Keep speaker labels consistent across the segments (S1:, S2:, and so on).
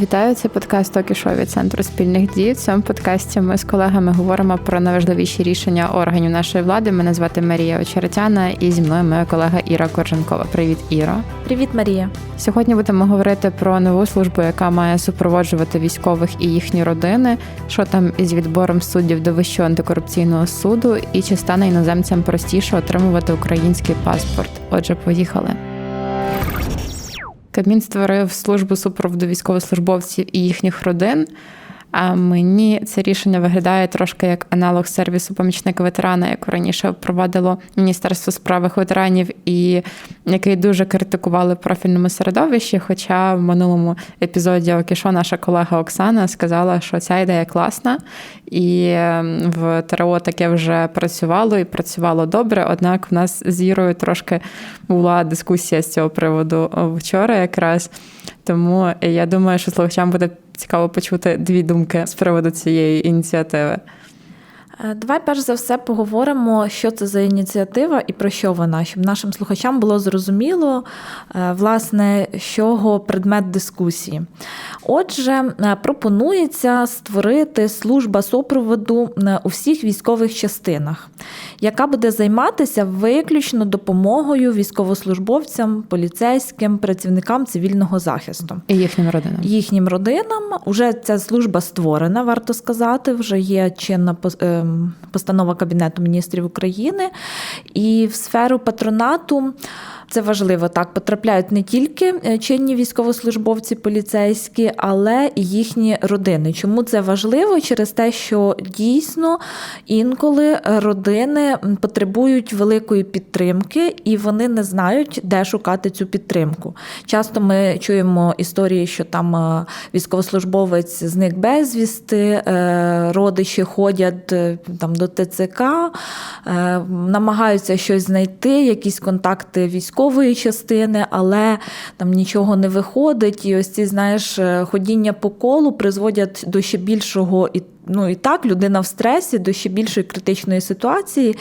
S1: Вітаю, це подкаст Токішо від центру спільних дій. В цьому подкасті ми з колегами говоримо про найважливіші рішення органів нашої влади. Мене звати Марія Очеретяна, і зі мною моя колега Іра Корженкова. Привіт, Іро.
S2: Привіт, Марія.
S1: Сьогодні будемо говорити про нову службу, яка має супроводжувати військових і їхні родини. Що там із відбором суддів до вищого антикорупційного суду, і чи стане іноземцям простіше отримувати український паспорт? Отже, поїхали. Кабмін створив службу супроводу військовослужбовців і їхніх родин. А мені це рішення виглядає трошки як аналог сервісу помічника ветерана, яку раніше впровадило Міністерство справ ветеранів, і який дуже критикували в профільному середовищі. Хоча в минулому епізоді Окішо наша колега Оксана сказала, що ця ідея класна, і ем, в ТРО таке вже працювало і працювало добре. Однак в нас з Ірою трошки була дискусія з цього приводу вчора, якраз тому я думаю, що слухачам буде цікаво почути дві думки з приводу цієї ініціативи.
S2: Е, давай перш за все поговоримо, що це за ініціатива і про що вона, щоб нашим слухачам було зрозуміло, е, власне, чого предмет дискусії. Отже, е, пропонується створити служба супроводу у всіх військових частинах, яка буде займатися виключно допомогою військовослужбовцям, поліцейським, працівникам цивільного захисту
S1: і їхнім родинам.
S2: Їхнім родинам уже ця служба створена, варто сказати, вже є чинна ем, постанова Кабінету міністрів України, і в сферу патронату. Це важливо так. Потрапляють не тільки е, чинні військовослужбовці, поліцейські, але і їхні родини. Чому це важливо? Через те, що дійсно інколи родини потребують великої підтримки, і вони не знають, де шукати цю підтримку. Часто ми чуємо історії, що там е, військовослужбовець зник безвісти, е, родичі ходять там до ТЦК, намагаються щось знайти, якісь контакти військових військової частини, але там нічого не виходить. І ось ці, знаєш, е, ходіння по колу призводять до ще більшого і ну і так, людина в стресі до ще більшої критичної ситуації.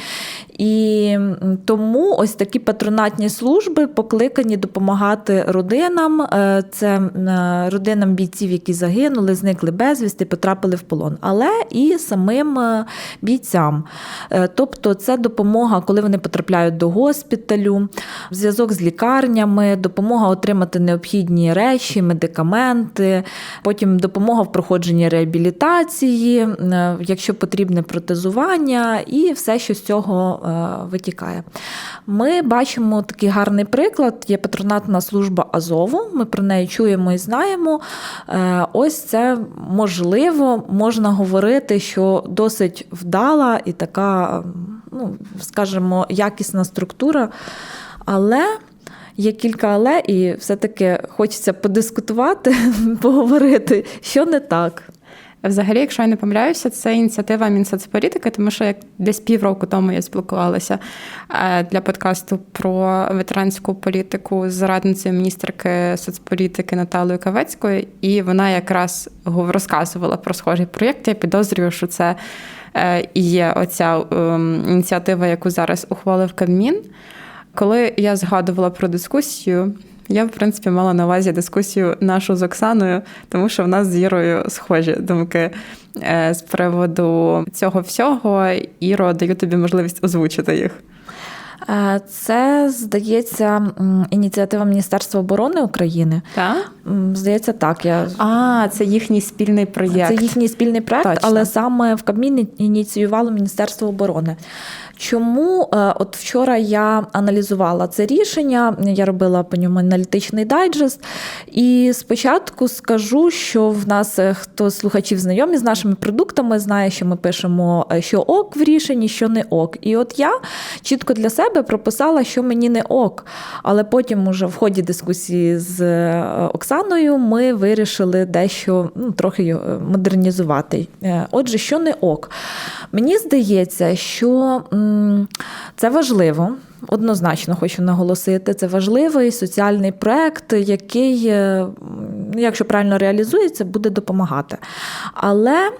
S2: І тому ось такі патронатні служби покликані допомагати родинам. Е, це е, родинам бійців, які загинули, зникли безвісти, потрапили в полон, але і самим е, бійцям. Тобто, це допомога, коли вони потрапляють до госпіталю, зв'язок з лікарнями, допомога отримати необхідні речі, медикаменти, потім допомога в проходженні реабілітації. Е, якщо потрібне протезування, і все, що з цього е, витікає. Ми бачимо такий гарний приклад. Є патронатна служба Азову. Ми про неї чуємо і знаємо. Е, ось це можливо, можна говорити, що досить вдала і така, ну, скажімо, якісна структура. Але. Є кілька але, і все-таки хочеться подискутувати, поговорити, що не так.
S1: Взагалі, якщо я не помиляюся, це ініціатива Мінсоцполітики, тому що як десь півроку тому я спілкувалася е, для подкасту про ветеранську політику з радницею міністерки соцполітики Наталою Кавецькою, і вона якраз розказувала про схожий проєкт. Я підозрюю, що це е, є оця ем, ініціатива, яку зараз ухвалив Кабмін. Коли я згадувала про дискусію, я, в принципі, мала на увазі дискусію нашу з Оксаною, тому що в нас з Ірою схожі думки е, з приводу цього всього. Іро, даю тобі можливість озвучити їх.
S2: Це здається ініціатива Міністерства оборони України.
S1: Так?
S2: Здається, так. Я...
S1: А, це їхній спільний проєкт.
S2: Це їхній спільний проєкт,
S1: Точно.
S2: але саме в Кабміні ініціювало Міністерство оборони. Чому е, от вчора я аналізувала це рішення, я робила по ньому аналітичний дайджест, і спочатку скажу, що в нас е, хто слухачів знайомі з нашими продуктами, знає, що ми пишемо, е, що ок в рішенні, що не ок. І от я чітко для себе прописала, що мені не ок. Але потім, уже в ході дискусії з Оксаною, ми вирішили дещо ну, трохи модернізувати. Отже, що не ок. Мені здається, що. Це важливо. Однозначно хочу наголосити, це важливий соціальний проект, який, е, якщо правильно реалізується, буде допомагати. Але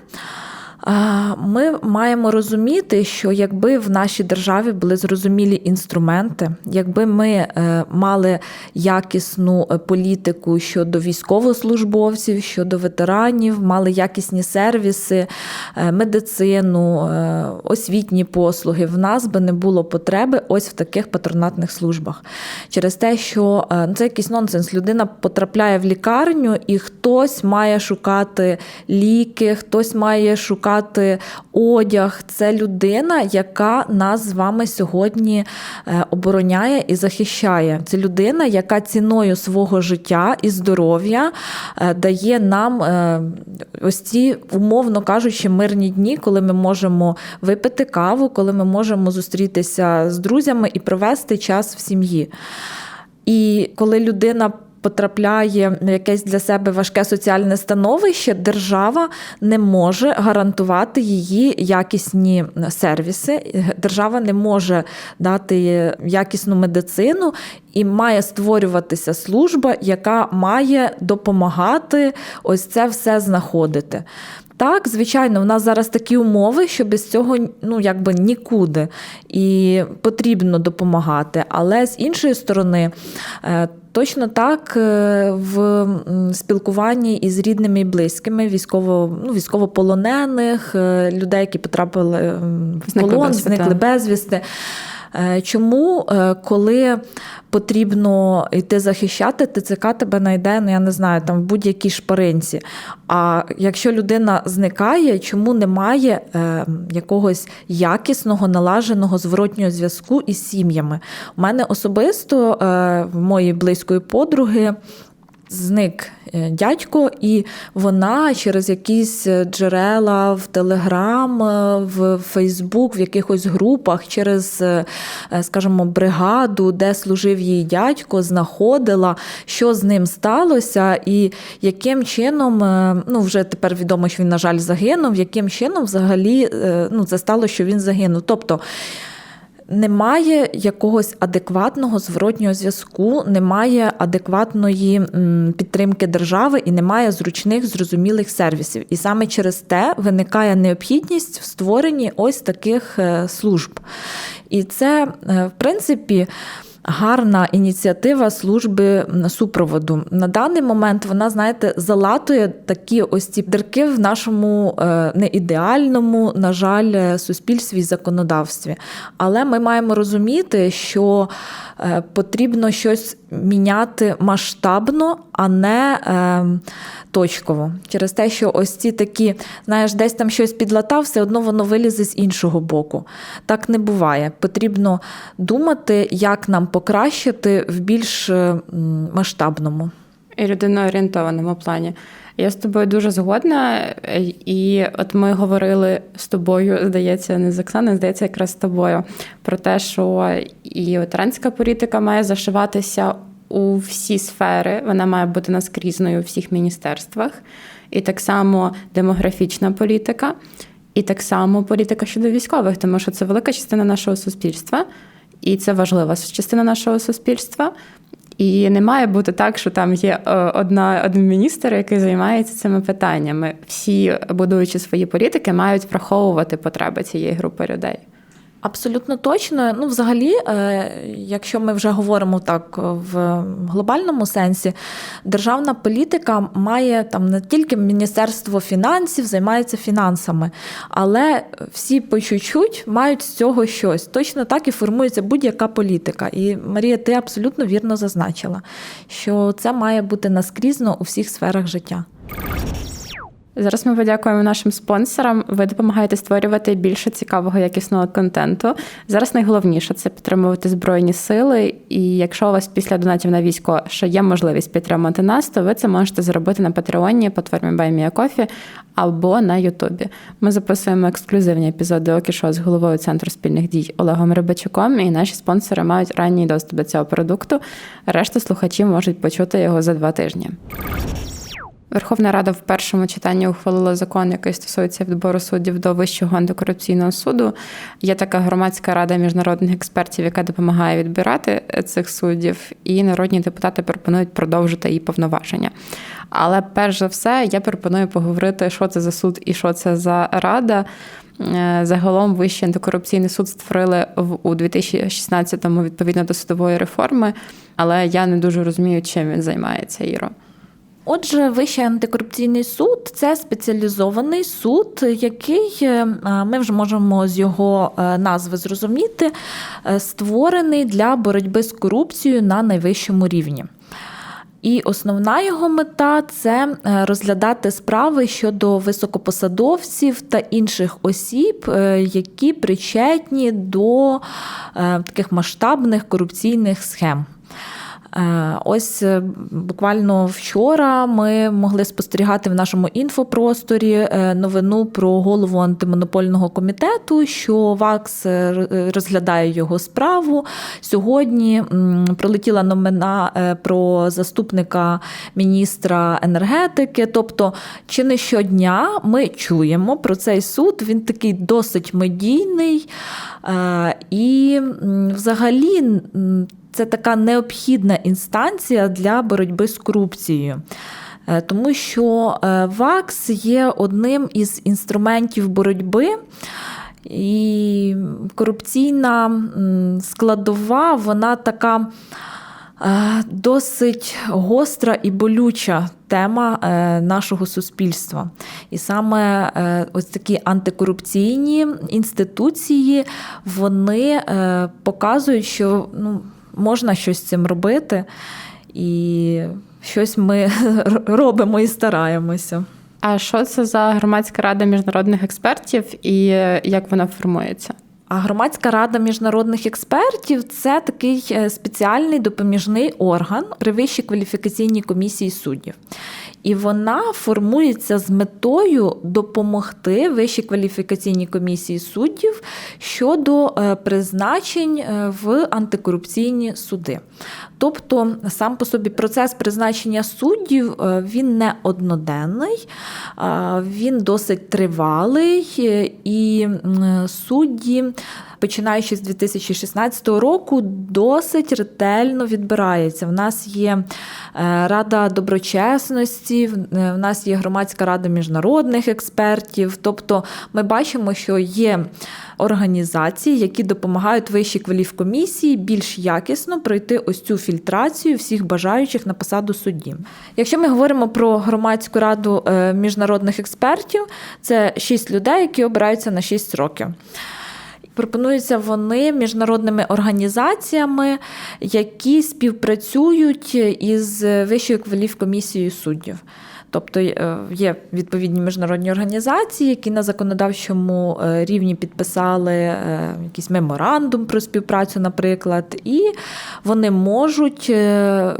S2: Ми маємо розуміти, що якби в нашій державі були зрозумілі інструменти, якби ми е, мали якісну е, політику щодо військовослужбовців, щодо ветеранів, мали якісні сервіси, е, медицину, освітні послуги, в нас би не було потреби ось в таких патронатних службах. Через те, що ну, це якийсь нонсенс. Людина потрапляє в лікарню, і хтось має шукати ліки, хтось має шукати одяг. Це людина, яка нас з вами сьогодні е, обороняє і захищає. Це людина, яка ціною свого життя і здоров'я е, дає нам е, ось ці, умовно кажучи, мирні дні, коли ми можемо випити каву, коли ми можемо зустрітися з друзями і провести час в сім'ї. І коли людина потрапляє в якесь для себе важке соціальне становище, держава не може гарантувати її якісні сервіси. Держава не може дати якісну медицину і має створюватися служба, яка має допомагати ось це все знаходити. Так, звичайно, в нас зараз такі умови, що без цього ну якби нікуди і потрібно допомагати. Але з іншої сторони, е, точно так е, в спілкуванні із рідними і близькими, військово, ну, військовополонених, е, людей, які потрапили в полон, зникли
S1: так.
S2: безвісти. Е, Чому, е, коли потрібно йти захищати, ТЦК тебе знайде, ну я не знаю, там в будь-якій шпаринці. А якщо людина зникає, чому немає е, якогось якісного, налаженого зворотнього зв'язку із сім'ями? У мене особисто в моєї близької подруги. Зник е, дядько, і вона через якісь е, джерела в Телеграм, в Фейсбук, в якихось групах, через, е, скажімо, бригаду, де служив її дядько, знаходила, що з ним сталося, і яким чином, ну вже тепер відомо, що він, на жаль, загинув, яким чином взагалі ну, це стало, що він загинув. Тобто немає якогось адекватного зворотнього зв'язку, немає адекватної підтримки держави і немає зручних зрозумілих сервісів. І саме через те виникає необхідність в створенні ось таких е, служб. І це, е, в принципі, гарна ініціатива служби супроводу. На даний момент вона, знаєте, залатує такі ось ці дирки в нашому не неідеальному, на жаль, е, суспільстві і законодавстві. Але ми маємо розуміти, що е, потрібно щось міняти масштабно, а не е, точково. Через те, що ось ці такі, знаєш, десь там щось підлатав, все одно воно вилізе з іншого боку. Так не буває. Потрібно думати, як нам покращити в більш е, масштабному.
S1: і людиноорієнтованому плані. Я з тобою дуже згодна, е, і от ми говорили з тобою, здається, не з Оксаною, здається, якраз з тобою, про те, що і ветеранська політика має зашиватися у всі сфери, вона має бути наскрізною у всіх міністерствах, і так само демографічна політика, і так само політика щодо військових, тому що це велика частина нашого суспільства, і це важлива частина нашого суспільства. І не має бути так, що там є е, одна один міністр, який займається цими питаннями. Всі, будуючи свої політики, мають враховувати потреби цієї групи людей.
S2: Абсолютно точно. Ну, взагалі, е, якщо ми вже говоримо так в глобальному сенсі, державна політика має там не тільки Міністерство фінансів займається фінансами, але всі по чуть-чуть мають з цього щось. Точно так і формується будь-яка політика. І Марія, ти абсолютно вірно зазначила, що це має бути наскрізно у всіх сферах життя.
S1: Зараз ми подякуємо нашим спонсорам. Ви допомагаєте створювати більше цікавого якісного контенту. Зараз найголовніше це підтримувати збройні сили. І якщо у вас після донатів на військо ще є можливість підтримати нас, то ви це можете зробити на Патреоні, платформі BuyMeACoffee або на Ютубі. Ми записуємо ексклюзивні епізоди Окішо з головою центру спільних дій Олегом Рибачуком. І наші спонсори мають ранній доступ до цього продукту. Решта слухачів можуть почути його за два тижні. Верховна Рада в першому читанні ухвалила закон, який стосується відбору суддів до Вищого антикорупційного суду. Є така громадська рада міжнародних експертів, яка допомагає відбирати цих суддів, і народні депутати пропонують продовжити її повноваження. Але перш за все, я пропоную поговорити, що це за суд і що це за рада. Е, Загалом Вищий антикорупційний суд створили в у 2016-му відповідно до судової реформи, але я не дуже розумію, чим він займається, Іро.
S2: Отже, Вищий антикорупційний суд це спеціалізований суд, який е, ми вже можемо з його е, назви зрозуміти, е, створений для боротьби з корупцією на найвищому рівні. І основна його мета це розглядати справи щодо високопосадовців та інших осіб, які причетні до таких масштабних корупційних схем. Е, Ось е, буквально вчора ми могли спостерігати в нашому інфопросторі е, новину про голову антимонопольного комітету, що ВАКС розглядає його справу. Сьогодні новина е, про заступника міністра енергетики. Тобто, чи не щодня ми чуємо про цей суд. Він такий досить медійний. І взагалі це така необхідна інстанція для боротьби з корупцією. Е, Тому що е, ВАКС є одним із інструментів боротьби, і корупційна складова, вона така досить гостра і болюча тема е, нашого суспільства. І саме е, ось такі антикорупційні інституції вони е, показують, що ну, можна щось з цим робити, і щось ми робимо і стараємося.
S1: А що це за громадська рада міжнародних експертів і е, як вона формується?
S2: А громадська рада міжнародних експертів це такий е, спеціальний допоміжний орган при вищій кваліфікаційній комісії суддів. І вона формується з метою допомогти Вищій кваліфікаційній комісії суддів щодо е, призначень е, в антикорупційні суди. Тобто, сам по собі процес призначення суддів е, він не одноденний, він досить тривалий, і судді, починаючи з 2016 року, досить ретельно відбирається. В нас є е, Рада доброчесності, в е, нас є громадська рада міжнародних експертів. Тобто ми бачимо, що є організації, які допомагають вищій кваліфкомісії більш якісно пройти ось цю фільтрацію всіх бажаючих на посаду судді. Якщо ми говоримо про громадську раду е, міжнародних експертів, це шість людей, які обираються на 6 років. Пропонуються вони міжнародними організаціями, які співпрацюють із Вищою кваліфкомісією суддів. Тобто е, є відповідні міжнародні організації, які на законодавчому е, рівні підписали е, якийсь меморандум про співпрацю, наприклад, і вони можуть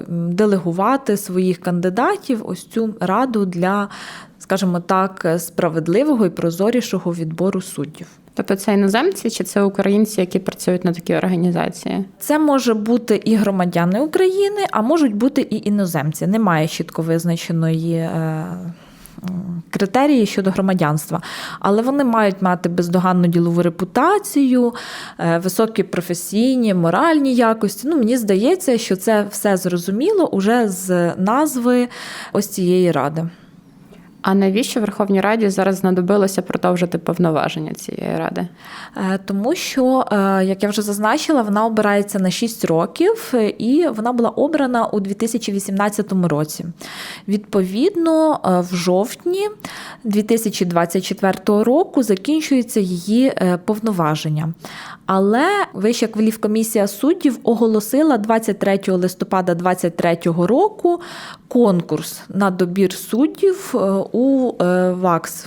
S2: делегувати своїх кандидатів ось цю раду для, скажімо так, справедливого і прозорішого відбору суддів.
S1: Тобто це іноземці чи це українці, які працюють на такій організації?
S2: Це може бути і громадяни України, а можуть бути і іноземці. Немає чітко визначеної. е, Критерії щодо громадянства, але вони мають мати бездоганну ділову репутацію, е, високі професійні, моральні якості. Ну, мені здається, що це все зрозуміло уже з назви ось цієї ради.
S1: А навіщо Верховній Раді зараз знадобилося продовжити повноваження цієї ради?
S2: Е, Тому що, е, як я вже зазначила, вона обирається на 6 років, е, і вона була обрана у 2018 році. Відповідно, в жовтні 2024 року закінчується її повноваження. Але Вища кваліфкомісія суддів оголосила 23 листопада 2023 року конкурс на добір суддів е, у е, ВАКС.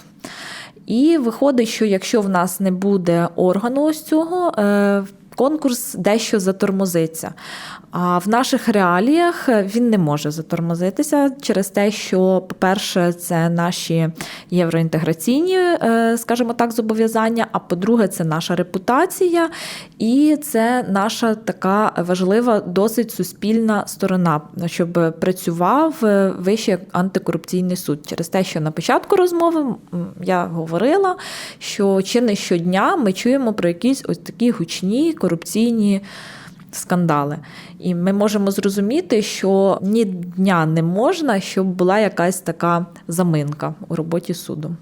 S2: І виходить, що якщо в нас не буде органу ось цього, е, конкурс дещо затормозиться. А в наших реаліях він не може затормозитися через те, що, по-перше, це наші євроінтеграційні, е, скажімо так, зобов'язання. А по-друге, це наша репутація, і це наша така важлива, досить суспільна сторона, щоб працював е, Вищий антикорупційний суд. Через те, що на початку розмови я говорила, що чи не щодня ми чуємо про якісь ось такі гучні корупційні. Скандали, і ми можемо зрозуміти, що ні дня не можна, щоб була якась така заминка у роботі суду.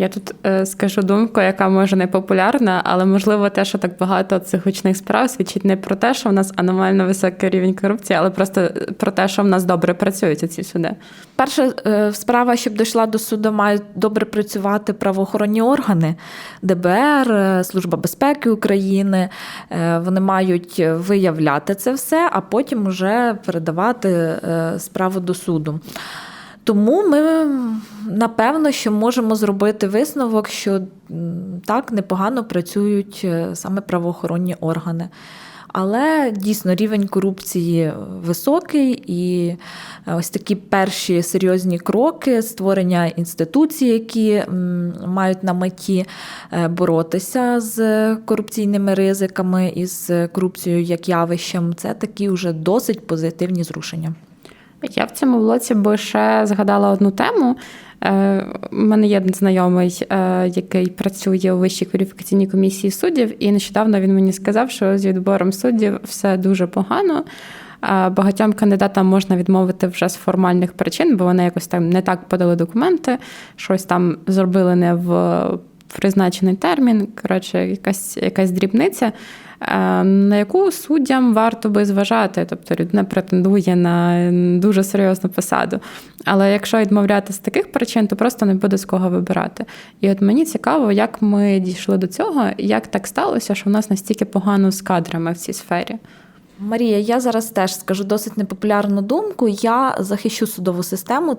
S1: Я тут е, скажу думку, яка може не популярна, але можливо те, що так багато цих гучних справ свідчить не про те, що в нас аномально високий рівень корупції, але просто про те, що в нас добре працюють ці суди.
S2: Перша е, справа, щоб дійшла до суду, мають добре працювати правоохоронні органи, ДБР, е, Служба безпеки України. Е, Вони мають виявляти це все, а потім вже передавати е, справу до суду. Тому ми напевно що можемо зробити висновок, що так непогано працюють е, саме правоохоронні органи. Але дійсно рівень корупції високий, і е, ось такі перші серйозні кроки створення інституцій, які мають на меті е, боротися з корупційними ризиками і з корупцією як явищем, це такі вже досить позитивні зрушення.
S1: Я в цьому блоці би ще згадала одну тему. Е, У мене є знайомий, е, який працює у Вищій кваліфікаційній комісії суддів, і нещодавно він мені сказав, що з відбором суддів все дуже погано. Е, Багатьом кандидатам можна відмовити вже з формальних причин, бо вони якось там не так подали документи, щось там зробили не в призначений термін. Коротше, якась, якась дрібниця. Е, На яку суддям варто би зважати, тобто людина претендує на дуже серйозну посаду. Але якщо відмовляти з таких причин, то просто не буде з кого вибирати. І от мені цікаво, як ми дійшли до цього, як так сталося, що в нас настільки погано з кадрами в цій сфері.
S2: Марія, я зараз теж скажу досить непопулярну думку. Я захищу судову систему.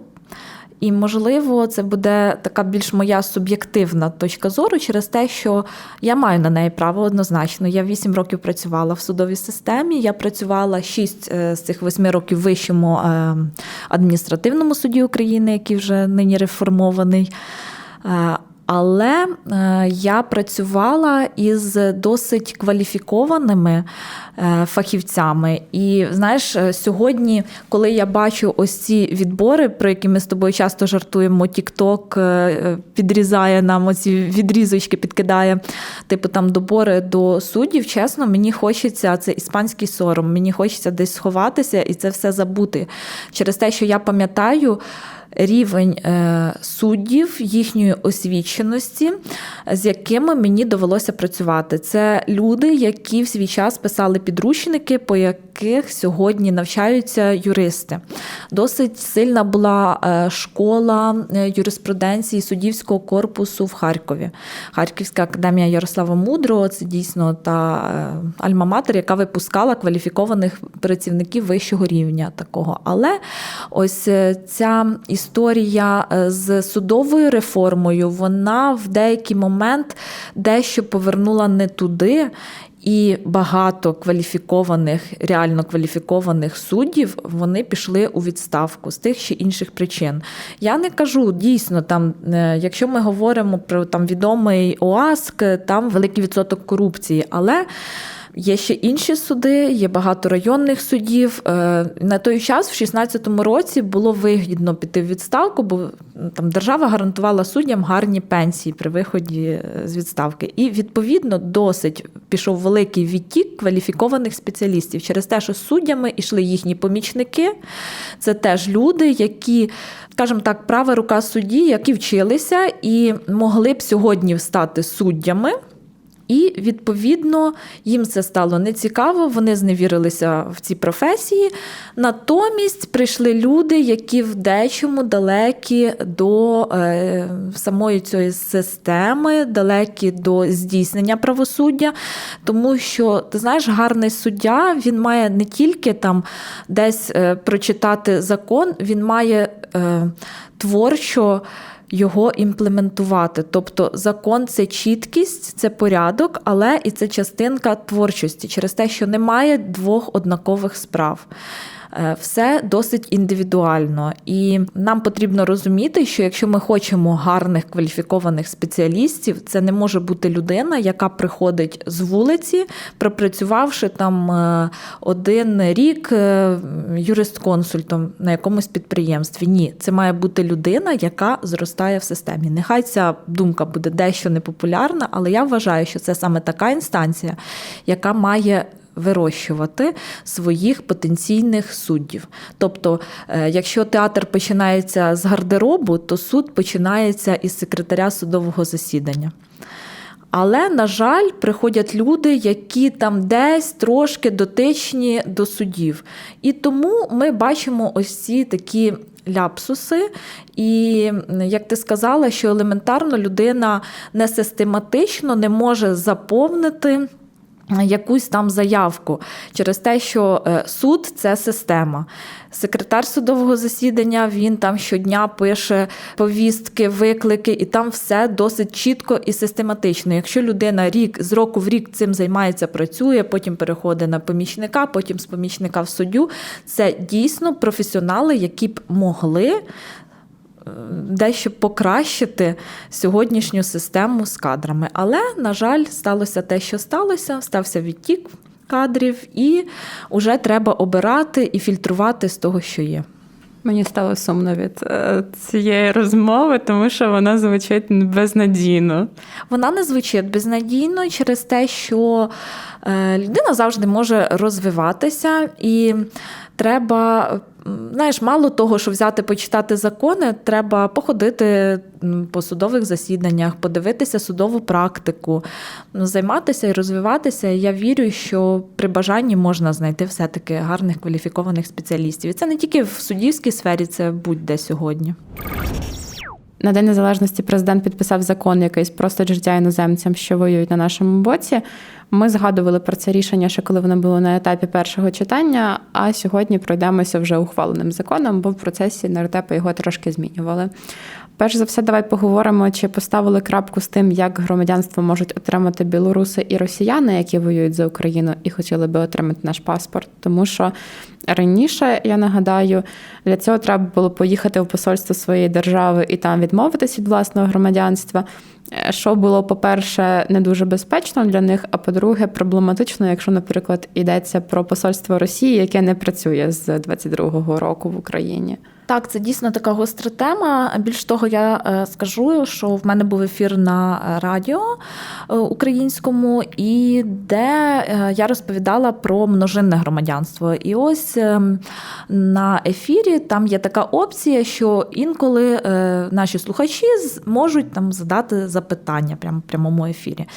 S2: І, можливо, це буде така більш моя суб'єктивна точка зору через те, що я маю на неї право однозначно. Я 8 років працювала в судовій системі. Я працювала 6 з цих 8 років в вищому е, адміністративному суді України, який вже нині реформований. Але е, я працювала із досить кваліфікованими е, фахівцями. І знаєш, е, сьогодні, коли я бачу ось ці відбори, про які ми з тобою часто жартуємо, е, підрізає нам оці відрізочки, підкидає, типу там добори до суддів. Чесно, мені хочеться це іспанський сором. Мені хочеться десь сховатися і це все забути. Через те, що я пам'ятаю рівень е, суддів, їхньої освіченості, з якими мені довелося працювати. Це люди, які в свій час писали підручники, по яких сьогодні навчаються юристи. Досить сильна була е, школа е, юриспруденції суддівського корпусу в Харкові. Харківська академія Ярослава Мудрого це дійсно та е, альма-матер, яка випускала кваліфікованих працівників вищого рівня такого. Але ось ця історія з судовою реформою, вона в деякий момент дещо повернула не туди. І багато кваліфікованих, реально кваліфікованих суддів вони пішли у відставку з тих чи інших причин. Я не кажу дійсно, там, е, якщо ми говоримо про там відомий ОАСК, там великий відсоток корупції, але. Є ще інші суди, є багато районних судів. Е, На той час, в 2016 році, було вигідно піти в відставку, бо там держава гарантувала суддям гарні пенсії при виході е, з відставки. І відповідно досить пішов великий відтік кваліфікованих спеціалістів через те, що суддями йшли їхні помічники. Це теж люди, які, скажімо так, права рука судді, які вчилися і могли б сьогодні стати суддями. І відповідно їм це стало нецікаво, вони зневірилися в цій професії. Натомість прийшли люди, які в дечому далекі до е, самої цієї системи, далекі до здійснення правосуддя. Тому що ти знаєш, гарний суддя він має не тільки там десь е, прочитати закон, він має е, творчо його імплементувати. Тобто закон це чіткість, це порядок, але і це частинка творчості через те, що немає двох однакових справ. Е, Все досить індивідуально, і нам потрібно розуміти, що якщо ми хочемо гарних кваліфікованих спеціалістів, це не може бути людина, яка приходить з вулиці, пропрацювавши там е, один рік е, юрист-консультом на якомусь підприємстві. Ні, це має бути людина, яка зростає в системі. Нехай ця думка буде дещо непопулярна, але я вважаю, що це саме така інстанція, яка має вирощувати своїх потенційних суддів. Тобто, е, якщо театр починається з гардеробу, то суд починається із секретаря судового засідання. Але, на жаль, приходять люди, які там десь трошки дотичні до судів. І тому ми бачимо ось ці такі ляпсуси. І як ти сказала, що елементарно людина не систематично не може заповнити. Якусь там заявку через те, що е, суд це система. Секретар судового засідання він там щодня пише повістки, виклики, і там все досить чітко і систематично. Якщо людина рік з року в рік цим займається, працює, потім переходить на помічника, потім з помічника в суддю, це дійсно професіонали, які б могли дещо покращити сьогоднішню систему з кадрами. Але, на жаль, сталося те, що сталося, стався відтік кадрів, і вже треба обирати і фільтрувати з того, що є.
S1: Мені стало сумно від е, цієї розмови, тому що вона звучить безнадійно.
S2: Вона не звучить безнадійно через те, що е, людина завжди може розвиватися, і треба, знаєш, мало того, що взяти почитати закони, треба походити по судових засіданнях, подивитися судову практику, займатися і розвиватися. Я вірю, що при бажанні можна знайти все-таки гарних кваліфікованих спеціалістів. І це не тільки в суддівській сфері, це будь-де сьогодні.
S1: На День Незалежності президент підписав закон якийсь просто життя іноземцям, що воюють на нашому боці. Ми згадували про це рішення, ще коли воно було на етапі першого читання. А сьогодні пройдемося вже ухваленим законом, бо в процесі нардепи його трошки змінювали. Перш за все, давай поговоримо, чи поставили крапку з тим, як громадянство можуть отримати білоруси і росіяни, які воюють за Україну і хотіли би отримати наш паспорт. Тому що раніше, я нагадаю, для цього треба було поїхати в посольство своєї держави і там відмовитись від власного громадянства. Е, Що було, по-перше, не дуже безпечно для них, а по-друге, проблематично, якщо, наприклад, йдеться про посольство Росії, яке не працює з 22-го року в Україні.
S2: Так, це дійсно така гостра тема. Більш того, я е, скажу, що в мене був ефір на радіо е, українському, і де я розповідала про множинне громадянство. І ось е, на ефірі там є така опція, що інколи е, наші слухачі можуть там задати запитання прямо в прямому ефірі.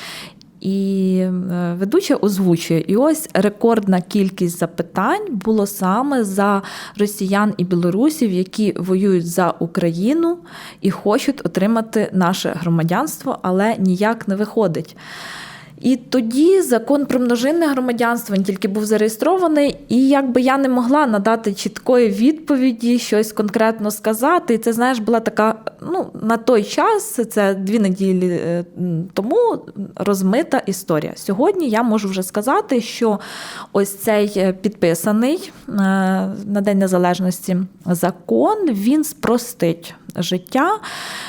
S2: І е, ведуча озвучує. І ось рекордна кількість запитань було саме за росіян і білорусів, які воюють за Україну і хочуть отримати наше громадянство, але ніяк не виходить. І тоді закон про множинне громадянство він тільки був зареєстрований, і якби я не могла надати чіткої відповіді, щось конкретно сказати. І це, знаєш, була така, ну, на той час, це дві неділі е, тому розмита історія. Сьогодні я можу вже сказати, що ось цей е, підписаний е, на День Незалежності закон він спростить життя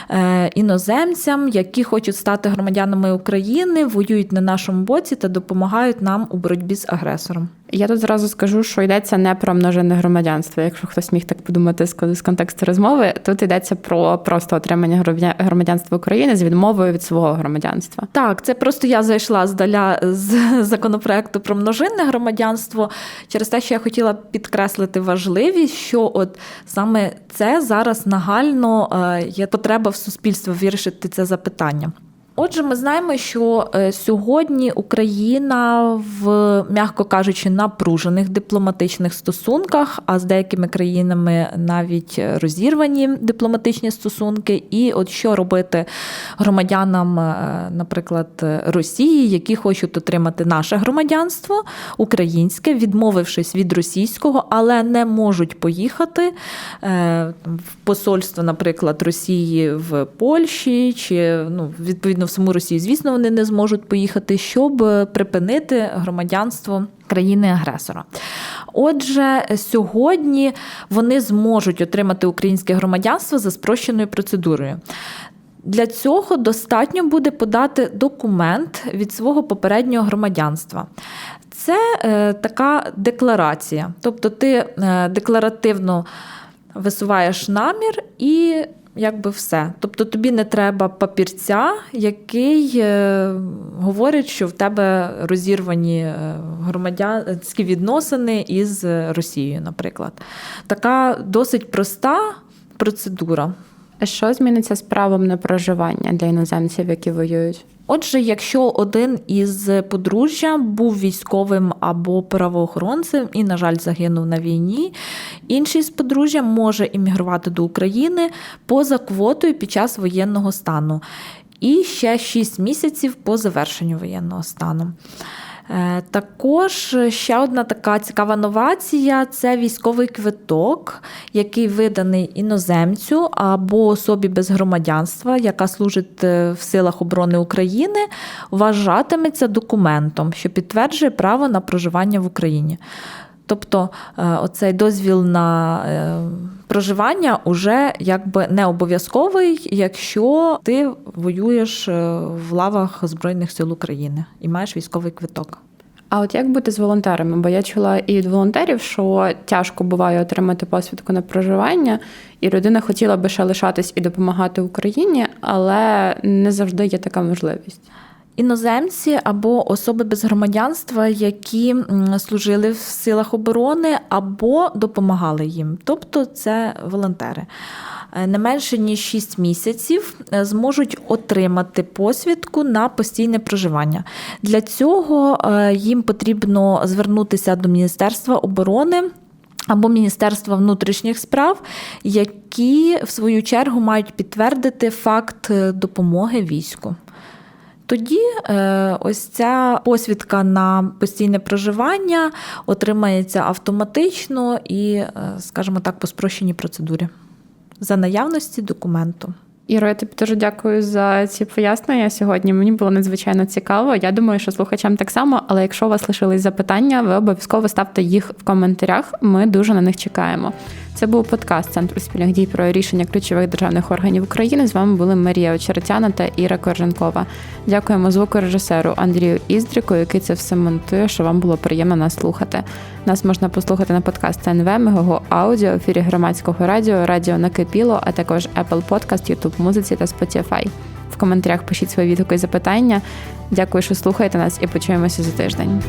S2: е, іноземцям, які хочуть стати громадянами України, воюють на нашому боці та допомагають нам у боротьбі з агресором.
S1: Я тут зразу скажу, що йдеться не про множинне громадянство. Якщо хтось міг так подумати з з контексту розмови, тут йдеться про просто отримання громадянства України з відмовою від свого громадянства.
S2: Так, це просто я зайшла здаля з законопроекту про множинне громадянство через те, що я хотіла підкреслити важливість, що от саме це зараз нагально е, є потреба в суспільстві вирішити це запитання. Отже, ми знаємо, що е, сьогодні Україна в, м'яко кажучи, напружених дипломатичних стосунках, а з деякими країнами навіть розірвані дипломатичні стосунки. І от що робити громадянам, е, наприклад, Росії, які хочуть отримати наше громадянство українське, відмовившись від російського, але не можуть поїхати е, в посольство, наприклад, Росії в Польщі чи ну, відповідно в саму Росію, звісно, вони не зможуть поїхати, щоб припинити громадянство країни-агресора. Отже, сьогодні вони зможуть отримати українське громадянство за спрощеною процедурою. Для цього достатньо буде подати документ від свого попереднього громадянства. Це е, така декларація. Тобто ти е, декларативно висуваєш намір і якби все. Тобто тобі не треба папірця, який е, говорить, що в тебе розірвані е, громадянські відносини із Росією, наприклад. Така досить проста процедура.
S1: Що зміниться з правом на проживання для іноземців, які воюють?
S2: Отже, якщо один із подружжя був військовим або правоохоронцем і, на жаль, загинув на війні, інший з подружжя може іммігрувати до України поза квотою під час воєнного стану і ще 6 місяців по завершенню воєнного стану. Е, Також ще одна така цікава новація це військовий квиток, який виданий іноземцю або особі без громадянства, яка служить е, в силах оборони України, вважатиметься документом, що підтверджує право на проживання в Україні. Тобто е, оцей дозвіл на е, проживання уже якби не обов'язковий, якщо ти воюєш е, в лавах Збройних сил України і маєш військовий квиток.
S1: А от як бути з волонтерами? Бо я чула і від волонтерів, що тяжко буває отримати посвідку на проживання, і людина хотіла би ще лишатись і допомагати Україні, але не завжди є така можливість.
S2: Іноземці або особи без громадянства, які служили в силах оборони або допомагали їм, тобто це волонтери. Е, Не менше ніж 6 місяців е, зможуть отримати посвідку на постійне проживання. Для цього е, їм потрібно звернутися до Міністерства оборони. Або Міністерства внутрішніх справ, які в свою чергу мають підтвердити факт допомоги війську. Тоді е, ось ця посвідка на постійне проживання отримається автоматично і, е, скажімо так, по спрощеній процедурі за наявності документу.
S1: Іро, я тобі дуже дякую за ці пояснення сьогодні. Мені було надзвичайно цікаво. Я думаю, що слухачам так само, але якщо у вас лишились запитання, ви обов'язково ставте їх в коментарях. Ми дуже на них чекаємо. Це був подкаст Центру спільних дій про рішення ключових державних органів України. З вами були Марія Очеретяна та Іра Корженкова. Дякуємо звукорежисеру Андрію Іздрику, який це все монтує, що вам було приємно нас слухати. Нас можна послухати на подкаст НВ, Мегого Аудіо, ефірі громадського радіо, радіо Накипіло, а також Apple Podcast, YouTube Музиці та Spotify. В коментарях пишіть свої відгуки і запитання. Дякую, що слухаєте нас, і почуємося за тиждень.